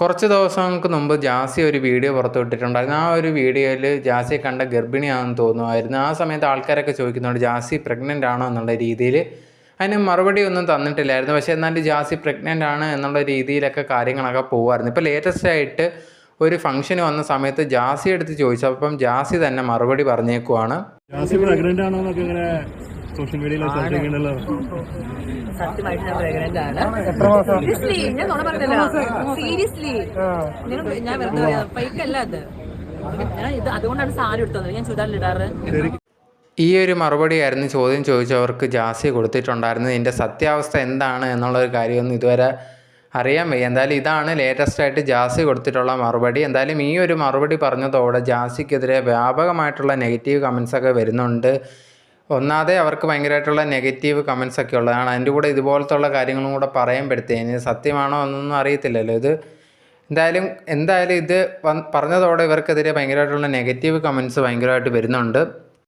കുറച്ച് ദിവസങ്ങൾക്ക് മുമ്പ് ജാസി ഒരു വീഡിയോ പുറത്തുവിട്ടിട്ടുണ്ടായിരുന്നു ആ ഒരു വീഡിയോയിൽ ജാസിയെ കണ്ട ഗർഭിണിയാണെന്ന് തോന്നുമായിരുന്നു. ആ സമയത്ത് ആൾക്കാരൊക്കെ ചോദിക്കുന്നുണ്ട് ജാസി പ്രഗ്നന്റ് ആണോ? എന്നുള്ള രീതിയിൽ. അതിന് മറുപടി ഒന്നും തന്നിട്ടില്ലായിരുന്നു. പക്ഷേ എന്നാലും ജാസി പ്രഗ്നന്റ് ആണ് എന്നുള്ള രീതിയിലൊക്കെ കാര്യങ്ങളൊക്കെ പോകുമായിരുന്നു ഇപ്പോൾ ലേറ്റസ്റ്റ് ആയിട്ട് ഒരു ഫംഗ്ഷന് വന്ന സമയത്ത് ജാസി എടുത്ത് ചോദിച്ചപ്പം ജാസി തന്നെ മറുപടി പറഞ്ഞേക്കുവാണ്. ജാസി പ്രഗ്നന്റ് ആണോ എന്നൊക്കെ ഇങ്ങനെ സോഷ്യൽ മീഡിയയിൽ ചെയ്യുന്നുണ്ടല്ലോ സത്യമായിട്ട് ഞാൻ പ്രഗ്നന്റ് ആണ് സീരിയസ്ലി ഞാൻ പറഞ്ഞില്ല. സീരിയസ്ലി ഞാൻ വെറുതെ അത്. ഞാൻ ഇത് അതുകൊണ്ടാണ് ഞാൻ ഈ ഒരു മറുപടിയായിരുന്നു ചോദ്യം ചോദിച്ചവർക്ക് ജാസി കൊടുത്തിട്ടുണ്ടായിരുന്നത്. ഇതിന്റെ സത്യാവസ്ഥ എന്താണ് എന്നുള്ള എന്നുള്ളൊരു കാര്യമൊന്നും ഇതുവരെ അറിയാൻ വയ്യ. എന്തായാലും ഇതാണ് ലേറ്റസ്റ്റ് ആയിട്ട് ജാസി കൊടുത്തിട്ടുള്ള മറുപടി. എന്തായാലും ഈ ഒരു മറുപടി പറഞ്ഞതോടെ ജാസിക്കെതിരെ വ്യാപകമായിട്ടുള്ള നെഗറ്റീവ് കമൻസ് ഒക്കെ വരുന്നുണ്ട്. ഒന്നാതെ അവർക്ക് ഭയങ്കരമായിട്ടുള്ള നെഗറ്റീവ് കമൻസ് ഒക്കെ ഉള്ളതാണ് അതിന്റെ കൂടെ ഇതുപോലത്തുള്ള കാര്യങ്ങളും കൂടെ പറയുമ്പോഴത്തേന് സത്യമാണോ എന്നൊന്നും അറിയത്തില്ലല്ലോ. ഇത് എന്തായാലും എന്തായാലും ഇത് പറഞ്ഞതോടെ ഇവർക്കെതിരെ ഭയങ്കരമായിട്ടുള്ള നെഗറ്റീവ് കമൻസ് ഭയങ്കരമായിട്ട് വരുന്നുണ്ട്.